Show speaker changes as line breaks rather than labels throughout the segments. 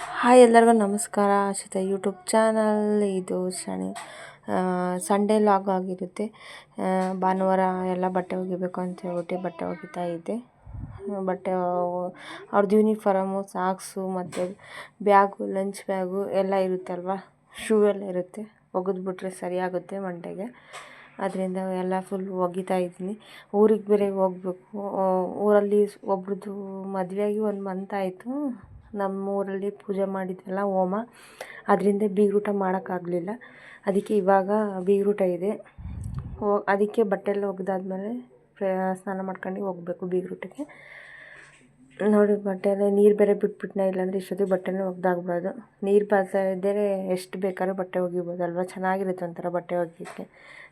Hi ಎಲ್ಲರಿಗೂ ನಮಸ್ಕಾರ. Ashita YouTube channel. ಇದು ಶನಿ ಸಂಡೇ ಲಾಗ್ ಆಗಿರುತ್ತೆ. ಭಾನುವಾರ ಎಲ್ಲ ಬಟ್ಟೆ ಒಗಿಬೇಕು ಅಂತ ಹೇಳ್ಬಿಟ್ಟು ಬಟ್ಟೆ ಒಗಿತಾ ಇದ್ದೆ. ಬಟ್ಟೆ ಅವು- ಅವ್ರದ್ದು ಯೂನಿಫಾರಮು ಸಾಕ್ಸು ಮತ್ತು ಬ್ಯಾಗು ಲಂಚ್ ಬ್ಯಾಗು ಎಲ್ಲ ಇರುತ್ತಲ್ವ? ಶೂ ಎಲ್ಲ ಇರುತ್ತೆ. ಒಗೆದ್ಬಿಟ್ರೆ ಸರಿಯಾಗುತ್ತೆ ಮಂಡೆಗೆ. ಅದರಿಂದ ಎಲ್ಲ ಫುಲ್ ಒಗಿತಾ ಇದ್ದೀನಿ. ಊರಿಗೆ ಬೇರೆ ಹೋಗ್ಬೇಕು. ಊರಲ್ಲಿ ಒಬ್ರದ್ದು ಮದುವೆಯಾಗಿ ಒಂದು ಮಂತ್ ಆಯಿತು. ನಮ್ಮ ಊರಲ್ಲಿ ಪೂಜೆ ಮಾಡಿದ್ರಲ್ಲ ಹೋಮ, ಅದರಿಂದ ಬೀಗ್ರೂಟ ಮಾಡೋಕ್ಕಾಗಲಿಲ್ಲ. ಅದಕ್ಕೆ ಇವಾಗ ಬೀಗ್ರೂಟ ಇದೆ. ಹೋ, ಅದಕ್ಕೆ ಬಟ್ಟೆ ಎಲ್ಲ ಒಗೆದಾದ್ಮೇಲೆ ಸ್ನಾನ ಮಾಡ್ಕೊಂಡು ಹೋಗಬೇಕು ಬೀಗ್ರೂಟಕ್ಕೆ. ನೋಡಿ ಬಟ್ಟೆ ಎಲ್ಲ ನೀರು ಬೇರೆ ಬಿಟ್ಬಿಟ್ನ ಇಲ್ಲಾಂದರೆ ಇಷ್ಟೊತ್ತಿಗೆ ಬಟ್ಟೆನೇ ಒಗ್ದಾಗ್ಬೋದು ನೀರು ಬರ್ತಾ ಇದ್ದರೆ ಎಷ್ಟು ಬೇಕಾದ್ರೂ ಬಟ್ಟೆ ಒಗಿಬೋದಲ್ವ? ಚೆನ್ನಾಗಿರುತ್ತೆ ಒಂಥರ ಬಟ್ಟೆ ಒಗೆಯೋಕ್ಕೆ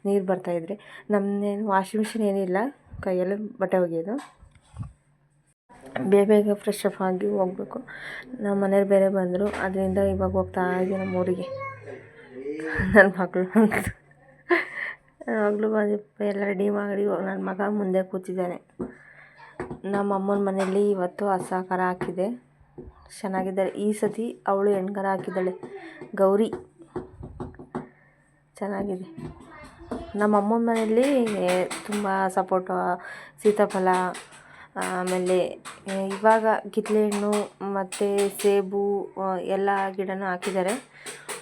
ನೀರು ಬರ್ತಾಯಿದ್ರೆ ನಮ್ಮನ್ನೇನು ವಾಷಿಂಗ್ ಮಿಷಿನ್ ಏನಿಲ್ಲ, ಕೈಯಲ್ಲೇ ಬಟ್ಟೆ ಒಗೆಯೋದು. ಬೇಗ ಬೇಗ ಫ್ರೆಶ್ ಅಪ್ ಆಗಿ ಹೋಗ್ಬೇಕು. ನಮ್ಮ ಮನೆಯವ್ರು ಬೇರೆ ಬಂದರು. ಅದರಿಂದ ಇವಾಗ ಹೋಗ್ತಾ ಇದ್ದೀನಿ ನಮ್ಮ ಊರಿಗೆ. ನನ್ನ ಮಗಳು ನನ್ನ ಮಗಳು ಬಂದು ಎಲ್ಲ ರೆಡಿ ಮಾಡಿ ನನ್ನ ಮಗ ಮುಂದೆ ಕೂತಿದ್ದಾನೆ. ನಮ್ಮ ಅಮ್ಮನ ಮನೆಯಲ್ಲಿ ಇವತ್ತು ಹಸ ಕರ ಹಾಕಿದೆ. ಚೆನ್ನಾಗಿದ್ದಾಳೆ. ಈ ಸತಿ ಅವಳು ಹೆಣ್ಕರ ಹಾಕಿದ್ದಾಳೆ. ಗೌರಿ. ಚೆನ್ನಾಗಿದೆ. ನಮ್ಮ ಅಮ್ಮನ ಮನೆಯಲ್ಲಿ ತುಂಬ ಸಪೋಟ ಸೀತಾಫಲ ಆಮೇಲೆ ಇವಾಗ ಕಿತ್ತಳೆ ಹಣ್ಣು ಮತ್ತು ಸೇಬು ಎಲ್ಲ ಗಿಡನೂ ಹಾಕಿದ್ದಾರೆ.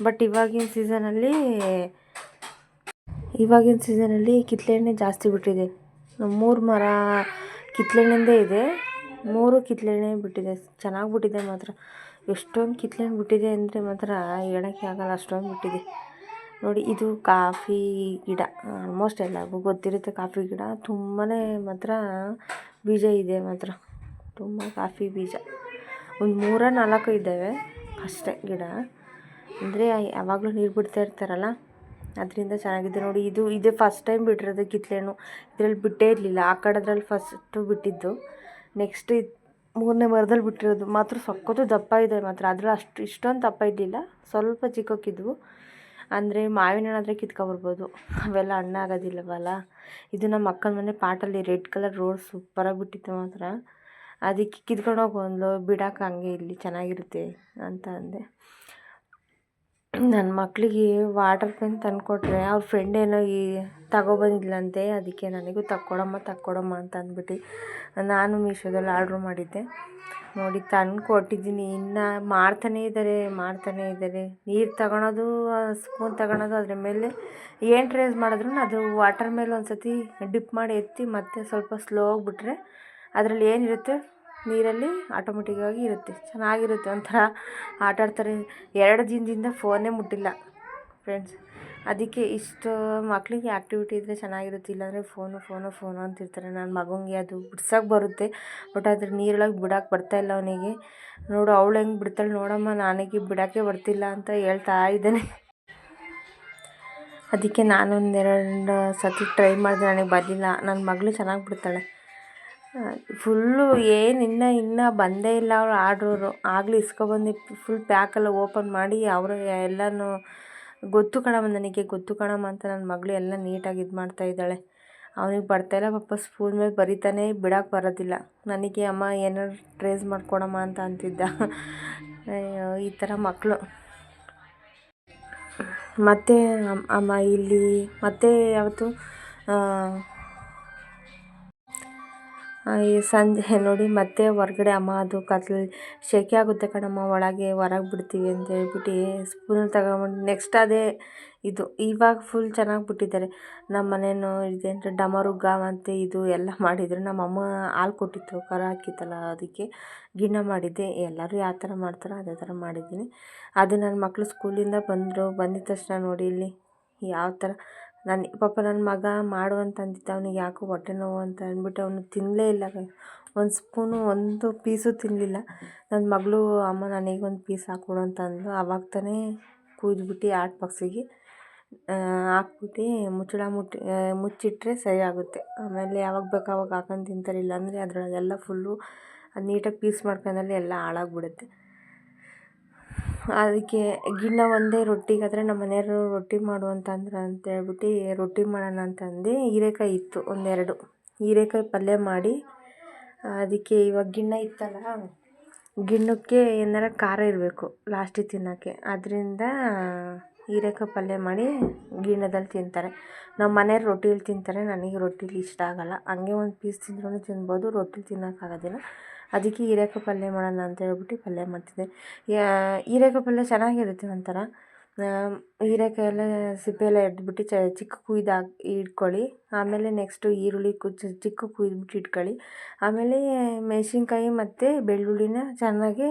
ಬಟ್ ಇವಾಗಿನ ಸೀಸನಲ್ಲಿ ಇವಾಗಿನ ಸೀಸನಲ್ಲಿ ಕಿತ್ತಳೆ ಹಣ್ಣೆ ಜಾಸ್ತಿ ಬಿಟ್ಟಿದೆ. ಮೂರು ಮರ ಕಿತ್ತಳೆ ಹಣ್ಣಿಂದೇ ಇದೆ. ಮೂರು ಕಿತ್ತಳೆ ಹಣ್ಣೆ ಬಿಟ್ಟಿದೆ. ಚೆನ್ನಾಗಿ ಬಿಟ್ಟಿದೆ ಮಾತ್ರ. ಎಷ್ಟೊಂದು ಕಿತ್ತಳೆ ಬಿಟ್ಟಿದೆ ಅಂದರೆ ಮಾತ್ರ ಹೇಳೋಕ್ಕೆ ಆಗಲ್ಲ, ಅಷ್ಟೊಂದು ಬಿಟ್ಟಿದೆ. ನೋಡಿ, ಇದು ಕಾಫಿ ಗಿಡ. ಆಲ್ಮೋಸ್ಟ್ ಎಲ್ಲರಿಗೂ ಗೊತ್ತಿರುತ್ತೆ ಕಾಫಿ ಗಿಡ. ತುಂಬಾ ಮಾತ್ರ ಬೀಜ ಇದೆ ಮಾತ್ರ. ತುಂಬ ಕಾಫಿ ಬೀಜ. ಒಂದು ಮೂರ, ನಾಲ್ಕು ಇದ್ದಾವೆ. ಅಷ್ಟೇ ಗಿಡ. ಅಂದರೆ ಯಾವಾಗಲೂ ನೀರು ಬಿಡ್ತಾ ಇರ್ತಾರಲ್ಲ? ಅದರಿಂದ ಚೆನ್ನಾಗಿದೆ ನೋಡಿ. ಇದು, ಇದೇ ಫಸ್ಟ್ ಟೈಮ್ ಬಿಟ್ಟಿರೋದು ಕಿತ್ಲೇನು ಹಣ್ಣು ಇದ್ರಲ್ಲಿ ಬಿಟ್ಟೇ ಇರಲಿಲ್ಲ. ಆ ಕಡೆದ್ರಲ್ಲಿ ಫಸ್ಟು ಬಿಟ್ಟಿದ್ದು. ನೆಕ್ಸ್ಟ್ ಇದು ಮೂರನೇ ಮರದಲ್ಲಿ ಬಿಟ್ಟಿರೋದು. ಮಾತ್ರ ಸಕ್ಕತ್ತು ದಪ್ಪ ಇದೆ ಮಾತ್ರ. ಅದ್ರಲ್ಲಿ ಅಷ್ಟು, ಇಷ್ಟೊಂದು ದಪ್ಪ ಇದ್ದಿಲ್ಲ ಸ್ವಲ್ಪ ಚಿಕ್ಕಕ್ಕಿದ್ವು ಅಂದರೆ ಮಾವಿನ ಹಣ್ಣಾದರೆ ಕಿತ್ಕೊಬರ್ಬೋದು ಅವೆಲ್ಲ ಹಣ್ಣಾಗೋದಿಲ್ಲವಲ್ಲ ಇದು ನಮ್ಮ ಅಕ್ಕನ ಮನೆ ಪಾಟಲ್ಲಿ ರೆಡ್ ಕಲರ್ ರೋಡ್ ಸೂಪರಾಗಿ ಬಿಟ್ಟಿತ್ತು ಮಾತ್ರ. ಅದಕ್ಕೆ ಕಿತ್ಕೊಂಡು ಹೋಗಿ ಬಂದ್ಲು ಬಿಡಕ್ಕೆ ಹಂಗೆ ಇಲ್ಲಿ ಚೆನ್ನಾಗಿರುತ್ತೆ ಅಂತ ಅಂದೆ. ನನ್ನ ಮಕ್ಕಳಿಗೆ ವಾಟರ್ ಪೆನ್ ತಂದುಕೊಟ್ರೆ ಅವ್ರ ಫ್ರೆಂಡ್ ಏನೋ ಈ ತಗೊಬಂದಿದ್ಲಂತೆ ಅದಕ್ಕೆ ನನಗೂ ತಕ್ಕೊಡಮ್ಮ ತಕ್ಕೊಡಮ್ಮ ಅಂತ ಅಂದ್ಬಿಟ್ಟು ನಾನು ಮೀಶೋದಲ್ಲಿ ಆರ್ಡ್ರ್ ಮಾಡಿದ್ದೆ. ನೋಡಿ ತಂದು ಕೊಟ್ಟಿದ್ದೀನಿ ಇನ್ನು ಮಾಡ್ತಾನೇ ಇದ್ದಾರೆ ಮಾಡ್ತಾನೆ ಇದ್ದಾರೆ ನೀರು ತಗೊಳೋದು ಸ್ಪೂನ್ ತಗೊಳೋದು ಅದ್ರ ಮೇಲೆ ಏನು ಟ್ರೇಸ್ ಮಾಡಿದ್ರು ಅದು ವಾಟರ್ ಮೇಲೆ ಒಂದು ಸತಿ ಡಿಪ್ ಮಾಡಿ ಎತ್ತಿ ಮತ್ತೆ ಸ್ವಲ್ಪ ಸ್ಲೋ ಆಗಿಬಿಟ್ರೆ ಅದರಲ್ಲಿ ಏನಿರುತ್ತೆ? ನೀರಲ್ಲಿ ಆಟೋಮೆಟಿಕ್ಕಾಗಿ ಇರುತ್ತೆ. ಚೆನ್ನಾಗಿರುತ್ತೆ ಒಂಥರ ಆಟ ಆಡ್ತಾರೆ ಎರಡು ದಿನದಿಂದ ಫೋನೇ ಮುಟ್ಟಿಲ್ಲ ಫ್ರೆಂಡ್ಸ್ ಅದಕ್ಕೆ ಇಷ್ಟು ಮಕ್ಕಳಿಗೆ ಆ್ಯಕ್ಟಿವಿಟಿ ಇದ್ದರೆ ಚೆನ್ನಾಗಿರುತ್ತೆ. ಇಲ್ಲಾಂದರೆ ಫೋನು ಫೋನು ಫೋನು ಅಂತಿರ್ತಾರೆ. ನನ್ನ ಮಗನಿಗೆ ಅದು ಬಿಡ್ಸೋಕೆ ಬರುತ್ತೆ. ಬಟ್ ಅದ್ರ ನೀರೊಳಗೆ ಬಿಡೋಕೆ ಬರ್ತಾಯಿಲ್ಲ ಅವನಿಗೆ. ನೋಡು, ಅವಳು ಹೆಂಗೆ ಬಿಡ್ತಾಳೆ ನೋಡಮ್ಮ, ನನಗೆ ಬಿಡೋಕ್ಕೆ ಬರ್ತಿಲ್ಲ ಅಂತ ಹೇಳ್ತಾ ಇದ್ದಾನೆ. ಅದಕ್ಕೆ ನಾನು ಒಂದೆರಡು ಸತಿ ಟ್ರೈ ಮಾಡಿದೆ. ನನಗೆ ಬರಲಿಲ್ಲ. ನನ್ನ ಮಗಳು ಚೆನ್ನಾಗಿ ಬಿಡ್ತಾಳೆ. ಫುಲ್ಲು ಏನು ಇನ್ನೂ ಇನ್ನೂ ಬಂದೇ ಇಲ್ಲ ಅವ್ರು ಆರ್ಡ್ರು ಆಗಲೇ ಇಸ್ಕೊಬಂದು ಫುಲ್ ಪ್ಯಾಕೆಲ್ಲ ಓಪನ್ ಮಾಡಿ ಅವರು ಎಲ್ಲನೂ, ಗೊತ್ತು ಕಣಮ್ಮ ನನಗೆ, ಗೊತ್ತು ಕಣಮ್ಮ ಅಂತ ನನ್ನ ಮಗಳು ಎಲ್ಲ ನೀಟಾಗಿ ಇದು ಮಾಡ್ತಾ ಇದ್ದಾಳೆ. ಅವನಿಗೆ ಇಲ್ಲ, ಪಾಪ ಸ್ಪೂನ್ ಮೇಲೆ ಬರಿತಾನೆ ಬಿಡೋಕೆ ಬರೋದಿಲ್ಲ. ನನಗೆ ಅಮ್ಮ ಏನಾದ್ರು ಟ್ರೇಸ್ ಮಾಡ್ಕೊಡಮ್ಮ ಅಂತ ಅಂತಿದ್ದ. ಈ ಥರ ಮಕ್ಕಳು ಮತ್ತು ಅಮ್ಮ ಇಲ್ಲಿ, ಮತ್ತೆ ಯಾವತ್ತು ಈ ಸಂಜೆ ನೋಡಿ ಮತ್ತೆ ಹೊರ್ಗಡೆ ಅಮ್ಮ ಅದು ಕತ್ಲು ಸೆಕೆ ಆಗುತ್ತೆ ಕಣಮ್ಮ, ಒಳಗೆ ಹೊರಗೆ ಬಿಡ್ತೀವಿ ಅಂತ ಹೇಳ್ಬಿಟ್ಟು ಸ್ಪೂನ್ ತಗೊಂಡ್ಬಂದು ನೆಕ್ಸ್ಟ್ ಅದೇ ಇದು. ಇವಾಗ ಫುಲ್ ಚೆನ್ನಾಗಿ ಬಿಟ್ಟಿದ್ದಾರೆ. ನಮ್ಮ ಮನೇನು ಇದೇನು ಡಮರುಗ ಮತ್ತು ಇದು ಎಲ್ಲ ಮಾಡಿದರು. ನಮ್ಮಮ್ಮ ಹಾಲು ಕೊಟ್ಟಿತ್ತು ಕರ ಹಾಕಿತ್ತಲ್ಲ ಅದಕ್ಕೆ ಗಿಣ್ಣ ಮಾಡಿದ್ದೆ. ಎಲ್ಲರೂ ಯಾವ ಥರ ಮಾಡ್ತಾರೋ ಅದೇ ಥರ ಮಾಡಿದ್ದೀನಿ. ಅದು ನನ್ನ ಮಕ್ಕಳು ಸ್ಕೂಲಿಂದ ಬಂದರು, ಬಂದಿದ ತಕ್ಷಣ ನೋಡಿ ಇಲ್ಲಿ ಯಾವ ಥರ ನನ್ನ ಪಾಪ ನನ್ನ ಮಗ ಮಾಡು ಅಂತ ಅಂದಿದ್ದ ಅವ್ನಿಗೆ ಯಾಕೋ ಹೊಟ್ಟೆ ನೋವು ಅಂತ ಅಂದ್ಬಿಟ್ಟು ಅವನು ತಿನ್ನಲೇ ಇಲ್ಲ ಒಂದು ಸ್ಪೂನು, ಒಂದು ಪೀಸು ತಿನ್ನಲಿಲ್ಲ ನನ್ನ ಮಗಳು, ಅಮ್ಮ, ನನಗೆ ಒಂದು ಪೀಸ್ ಹಾಕ್ಕೊಡು ಅಂತ ಅಂದಳು ಆವಾಗ ತಾನೇ ಕುಯ್ದುಬಿಟ್ಟು ಆಟ್ ಬಾಕ್ಸಿಗೆ ಹಾಕ್ಬಿಟ್ಟು ಮುಚ್ಚಳ ಮುಟ್ಟಿ ಮುಚ್ಚಿಟ್ರೆ ಸರಿ ಆಗುತ್ತೆ ಆಮೇಲೆ ಯಾವಾಗ ಬೇಕು ಆವಾಗ ಹಾಕೊಂಡು ತಿಂತಾರೆ. ಇಲ್ಲಾಂದರೆ ಅದರೊಳಗೆಲ್ಲ ಫುಲ್ಲು ಅದು ನೀಟಾಗಿ ಪೀಸ್ ಮಾಡ್ಕೊಂಡಲ್ಲಿ ಎಲ್ಲ ಹಾಳಾಗ್ಬಿಡುತ್ತೆ. ಅದಕ್ಕೆ ಗಿಣ್ಣ ಒಂದೇ ರೊಟ್ಟಿಗಾದರೆ ನಮ್ಮ ಮನೆಯವರು ರೊಟ್ಟಿ ಮಾಡು ಅಂತ ಅಂದ್ರು ಅಂತ ಹೇಳ್ಬಿಟ್ಟು ರೊಟ್ಟಿ ಮಾಡೋಣ ಅಂತ ಅಂದು ಹೀರೆಕಾಯಿ ಇತ್ತು ಒಂದೆರಡು. ಹೀರೆಕಾಯಿ ಪಲ್ಯ ಮಾಡಿ ಅದಕ್ಕೆ ಇವಾಗ ಗಿಣ್ಣ ಇತ್ತಲ್ಲ ಗಿಣ್ಣಕ್ಕೆ ಏನಾರ ಖಾರ ಇರಬೇಕು ಲಾಸ್ಟಿಗೆ ತಿನ್ನೋಕ್ಕೆ. ಅದರಿಂದ ಹೀರೆಕಾಯಿ ಪಲ್ಯ ಮಾಡಿ ಗಿಣ್ಣದಲ್ಲಿ ತಿಂತಾರೆ. ನಮ್ಮ ಮನೆಯವ್ರು ರೊಟ್ಟಿಲಿ ತಿಂತಾರೆ. ನನಗೆ ರೊಟ್ಟಿಲಿ ಇಷ್ಟ ಆಗೋಲ್ಲ. ಹಂಗೆ ಒಂದು ಪೀಸ್ ತಿಂದ್ರೂ ತಿನ್ಬೋದು. ರೊಟ್ಟಿಲಿ ತಿನ್ನೋಕ್ಕಾಗೋದಿಲ್ಲ ಅದಕ್ಕೆ ಹೀರೆಕಾಯಿ ಪಲ್ಯ ಮಾಡೋಣ ಅಂತ ಹೇಳ್ಬಿಟ್ಟು ಪಲ್ಯ ಮಾಡ್ತಿದ್ದೆ. ಹೀರೆಕಾಯಿ ಪಲ್ಯ ಚೆನ್ನಾಗಿರುತ್ತೆ ಒಂಥರ. ಹೀರೆಕಾಯಿ ಎಲ್ಲ ಸಿಪ್ಪೆ ಎಲ್ಲ ಚ, ಚಿಕ್ಕ ಕುಯ್ದು ಹಾಕಿ, ಇಟ್ಕೊಳ್ಳಿ. ಆಮೇಲೆ ನೆಕ್ಸ್ಟು ಈರುಳ್ಳಿ ಕು ಚಿಕ್ಕ ಕುಯ್ದುಬಿಟ್ಟು ಇಟ್ಕೊಳ್ಳಿ. ಆಮೇಲೆ ಮೆಣಸಿನ್ಕಾಯಿ ಮತ್ತು ಬೆಳ್ಳುಳ್ಳಿನ ಚೆನ್ನಾಗಿ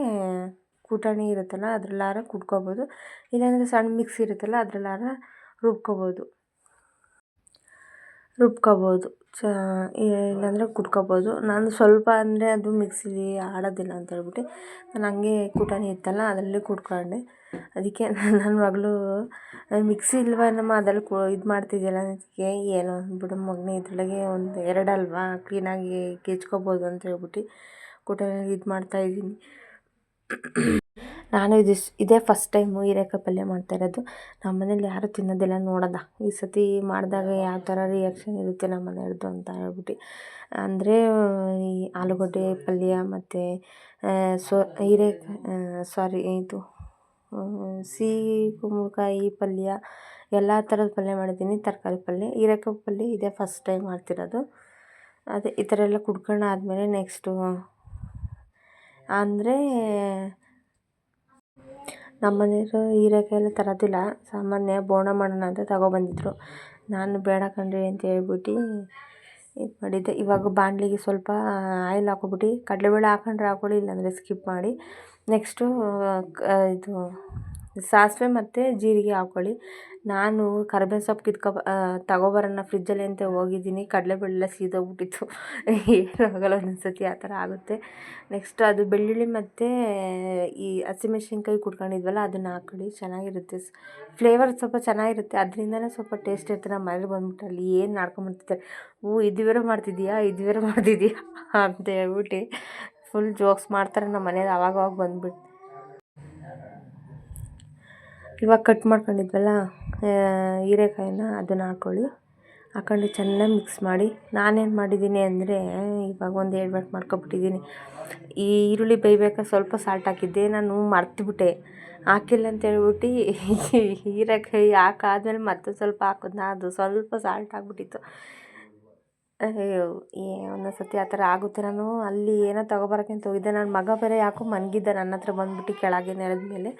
ಕುಟಾಣಿ ಇರುತ್ತಲ್ಲ, ಅದ್ರಲ್ಲಾರ ಕುಟ್ಕೋಬೋದು ಇಲ್ಲಾಂದರೆ ಸಣ್ಣ ಮಿಕ್ಸಿ ಇರುತ್ತಲ್ಲ, ಅದ್ರಲ್ಲಾರ ರುಬ್ಕೋಬೋದು. ರುಬ್ಕೋಬೋದು. ಚ ಇಲ್ಲಾಂದರೆ ಕುಟ್ಕೋಬೋದು ನಾನು ಸ್ವಲ್ಪ ಅಂದರೆ ಅದು ಮಿಕ್ಸಿಲಿ ಆಡೋದಿಲ್ಲ ಅಂತ ಹೇಳ್ಬಿಟ್ಟು ನಾನು ಹಂಗೆ ಕುಟಾಣಿ ಇತ್ತಲ್ಲ, ಅದರಲ್ಲಿ ಕುಟ್ಕೊಂಡೆ ಅದಕ್ಕೆ ನನ್ನ ಮಗಳು ಮಿಕ್ಸಿ ಇಲ್ವೇನಮ್ಮ ಅದರಲ್ಲಿ ಕು, ಇದು ಮಾಡ್ತಿದ್ಯಲ್ಲ? ಅದಕ್ಕೆ, ಏನು ಬಿಡು ಮಗನೇ ಇದ್ರೊಳಗೆ ಒಂದು ಎರಡಲ್ವಾ ಕ್ಲೀನಾಗಿ ಕೆಚ್ಕೋಬೋದು ಅಂತ ಹೇಳ್ಬಿಟ್ಟು ಕುಟಾಣಿ ಇದು ಮಾಡ್ತಾಯಿದ್ದೀನಿ ನಾನು ಇದಿಸ್ ಇದೇ ಫಸ್ಟ್ ಟೈಮು ಹೀರೆಕಾಯಿ ಪಲ್ಯ ಮಾಡ್ತಾ ಇರೋದು. ನಮ್ಮ ಮನೇಲಿ ಯಾರೂ ತಿನ್ನೋದಿಲ್ಲ, ನೋಡೋದ. ಈ ಸತಿ ಮಾಡಿದಾಗ ಯಾವ ಥರ ರಿಯಾಕ್ಷನ್ ಇರುತ್ತೆ ನಮ್ಮ ಮನೆಯವ್ರದ್ದು ಅಂತ ಹೇಳ್ಬಿಟ್ಟು. ಅಂದರೆ, ಈ ಆಲೂಗಡ್ಡೆ ಪಲ್ಯ ಮತ್ತು ಸೊ ಹೀರೆಕಾಯಿ ಸಾರಿ ಇದು ಸಿಹಿ ಕುಂಬಳಕಾಯಿ ಪಲ್ಯ, ಎಲ್ಲ ಥರದ ಪಲ್ಯ ಮಾಡಿದ್ದೀನಿ. ತರಕಾರಿ ಪಲ್ಯ. ಹೀರೆಕಾಯಿ ಪಲ್ಯ ಇದೇ ಫಸ್ಟ್ ಟೈಮ್ ಮಾಡ್ತಿರೋದು. ಅದೇ ಈ ಥರ ಎಲ್ಲ ಕುಡ್ಕೊಂಡಾದ್ಮೇಲೆ ನೆಕ್ಸ್ಟು ಅಂದರೆ ನಮ್ಮ ಮನೆಯವರು ಹೀರೆಕಾಯಿ ಎಲ್ಲ ತರೋದಿಲ್ಲ. ಸಾಮಾನ್ಯ ಬೋಂಡ ಮಾಡೋಣ ಅಂತ ತಗೊಬಂದಿದ್ರು. ನಾನು ಬೇಡ ಕಣ್ರಿ ಅಂತ ಹೇಳ್ಬಿಟ್ಟು ಇದು ಮಾಡಿದ್ದೆ. ಇವಾಗ ಬಾಣಲಿಗೆ ಸ್ವಲ್ಪ ಆಯಿಲ್ ಹಾಕ್ಕೊಬಿಟ್ಟು ಕಡಲೆಬೇಳೆ ಹಾಕೊಂಡ್ರೆ ಹಾಕ್ಕೊಳ್ಳಿ ಇಲ್ಲಾಂದರೆ ಸ್ಕಿಪ್ ಮಾಡಿ. ನೆಕ್ಸ್ಟು ಇದು ಸಾಸಿವೆ ಮತ್ತು ಜೀರಿಗೆ ಹಾಕ್ಕೊಳ್ಳಿ ನಾನು ಕರ್ಬೇವಿನ ಸೊಪ್ಪು ಕಿತ್ಕೊ ತಗೊಬರೋಣ ಫ್ರಿಜ್ಜಲ್ಲಿ ಅಂತ ಹೋಗಿದ್ದೀನಿ. ಕಡಲೆಬೇಳೆ ಎಲ್ಲ ಸೀದೋಗ್ಬಿಟ್ಟಿತ್ತು. ಏನೂ ಆಗಲ್ಲ ಒಂದೊಂದು ಸತಿ ಆ ಥರ ಆಗುತ್ತೆ. ನೆಕ್ಸ್ಟ್ ಅದು ಬೆಳ್ಳುಳ್ಳಿ ಮತ್ತು, ಈ ಹಸಿಮೆಣ್ಸಿನ್ಕಾಯಿ ಕುಟ್ಕೊಂಡಿದ್ವಲ್ಲ, ಅದನ್ನು ಹಾಕ್ಕೊಳ್ಳಿ ಚೆನ್ನಾಗಿರುತ್ತೆ. ಫ್ಲೇವರ್ ಸ್ವಲ್ಪ ಚೆನ್ನಾಗಿರುತ್ತೆ. ಅದರಿಂದಲೇ ಸ್ವಲ್ಪ ಟೇಸ್ಟ್ ಇರುತ್ತೆ. ನಮ್ಮ ಮನೇಲಿ ಬಂದ್ಬಿಟ್ಟು ಅಲ್ಲಿ ಏನು ನಾಡ್ಕೊಂಬಿಡ್ತಿದ್ದಾರೆ ಓ ಇದು ಬೇರೆ ಮಾಡ್ತಿದ್ದೀಯಾ? ಇದು ಮಾಡ್ತಿದ್ದೀಯಾ? ಅಂತ ಹೇಳ್ಬಿಟ್ಟು ಫುಲ್ ಜೋಕ್ಸ್ ಮಾಡ್ತಾರೆ ನಮ್ಮ ಮನೇಲಿ. ಅವಾಗವಾಗ ಬಂದ್ಬಿಟ್ಟು ಇವಾಗ ಕಟ್ ಮಾಡ್ಕೊಂಡಿದ್ವಲ್ಲ ಹೀರೆಕಾಯಿನ ಅದನ್ನು ಹಾಕ್ಕೊಳ್ಳಿ ಹಾಕೊಂಡು ಚೆನ್ನಾಗಿ ಮಿಕ್ಸ್ ಮಾಡಿ. ನಾನೇನು ಮಾಡಿದ್ದೀನಿ ಅಂದರೆ, ಇವಾಗ ಒಂದು ಎಡ್ವಟ್ ಮಾಡ್ಕೊಬಿಟ್ಟಿದ್ದೀನಿ. ಈ ಈರುಳ್ಳಿ ಬೇಯಬೇಕಾ ಸ್ವಲ್ಪ ಸಾಲ್ಟ್ ಹಾಕಿದ್ದೆ, ನಾನು ಮರ್ತುಬಿಟ್ಟೆ. ಹಾಕಿಲ್ಲ ಅಂತ ಹೇಳ್ಬಿಟ್ಟು ಹೀರೆಕಾಯಿ ಹಾಕಾದ್ಮೇಲೆ ಮತ್ತೆ ಸ್ವಲ್ಪ ಹಾಕಿದ್ನ, ಅದು ಸ್ವಲ್ಪ ಸಾಲ್ಟ್ ಆಗಿಬಿಟ್ಟಿತ್ತು. ಅಯ್ಯೋ, ಏ ಒಂದೊಂದು ಸತಿ ಆ ಥರ ಆಗುತ್ತೆ. ನಾನು ಅಲ್ಲಿ ಏನೋ ತೊಗೊಬರಕ್ಕೆ ಅಂತ ಹೋಗಿದ್ದೆ. ನನ್ನ ಮಗ ಬೇರೆ ಯಾಕೋ ಮನಗಿದ್ದ ನನ್ನ ಹತ್ರ ಬಂದ್ಬಿಟ್ಟು ಕೆಳಗೆ ನೆಲದ ಮೇಲೆ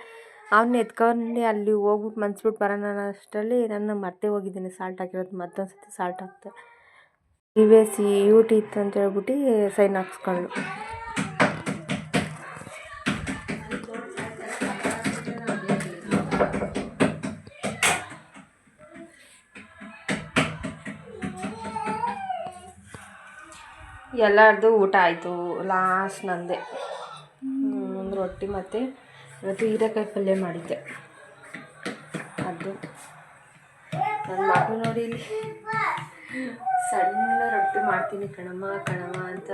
ಅವ್ನ ಎತ್ಕೊಂಡು ಅಲ್ಲಿ ಹೋಗ್ಬಿಟ್ಟು ಮನ್ಸ್ಬಿಟ್ಟು ಬರೋಣ ಅನ್ನೋ ಅಷ್ಟರಲ್ಲಿ ನಾನು ಮತ್ತೆ ಹೋಗಿದ್ದೀನಿ ಸಾಲ್ಟ್ ಹಾಕಿರೋದು ಮತ್ತೊಂದು ಸರ್ತಿ ಸಾಲ್ಟ್ ಹಾಕ್ತೆ ವಿ ಎಸ್ ಟಿ ಇತ್ತು ಅಂತ ಹೇಳ್ಬಿಟ್ಟು ಸೈನ್ ಹಾಕ್ಸ್ಕೊಂಡು ಎಲ್ಲರದು ಊಟ ಆಯಿತು ಲಾಸ್ಟ್ ನಂದೆ. ರೊಟ್ಟಿ ಮತ್ತು ಇವತ್ತು ಹೀರೆಕಾಯಿ ಪಲ್ಯ ಮಾಡಿದ್ದೆ. ಅದು ನನ್ನ ಮಗಳು ನೋಡಿ ಇಲ್ಲಿ. ಸಣ್ಣ ರೊಟ್ಟಿ ಮಾಡ್ತೀನಿ ಕಣಮ್ಮ ಕಣಮ್ಮ ಅಂತ.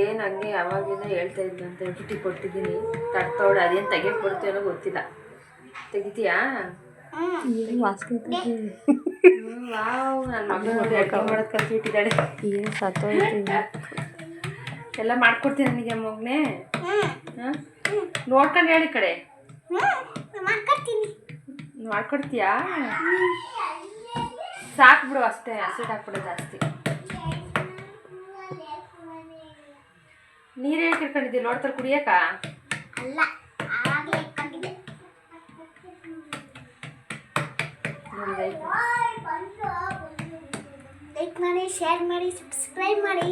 ಏನು ಹಂಗೆ ಯಾವಾಗಿಂದ ಹೇಳ್ತಾ ಇದ್ಲು ಅಂತ ಹೇಳ್ಬಿಟ್ಟು ಕೊಟ್ಟಿದ್ದೀನಿ. ತಡ್ತೋಡು ಅದೇನು ತೆಗಿಯಕ್ಕೆ ಬರುತ್ತೇನೋ ಗೊತ್ತಿಲ್ಲ. ತೆಗಿತೀಯಾ? ವಾವ್. ನನ್ನ ಮಗಳು ನೋಡಿ ಅಡುಗೆ ಮಾಡೋದು ಕಲ್ತ್ಬಿಟ್ಟಿದ್ದಾಳೆ. ಏನು ಸತ್ತೋಯ್ತು. ಎಲ್ಲ ಮಾಡ್ಕೊಡ್ತೀನಿ ನನಗೆ ಮಗನೇ. ಹಾಂ? ನೋಡ್ಕೊಂಡು ಹೇಳಿ ಕಡೆ. ಮಾಡ್ಕೊಡ್ತೀಯಾ? ಸಾಕು ಬಿಡು ಅಷ್ಟೇ ಹಸಿಟ್ ಹಾಕ್ಬಿಡು ಜಾಸ್ತಿ. ನೀರು ಹೇಳಿ ಇಟ್ಕೊಂಡಿದ್ದೀವಿ ನೋಡ್ತಾರೆ ಕುಡಿಯಕ್ಕ?
ಲೈಕ್ ಮಾಡಿ ಶೇರ್ ಮಾಡಿ ಸಬ್ಸ್ಕ್ರೈಬ್ ಮಾಡಿ.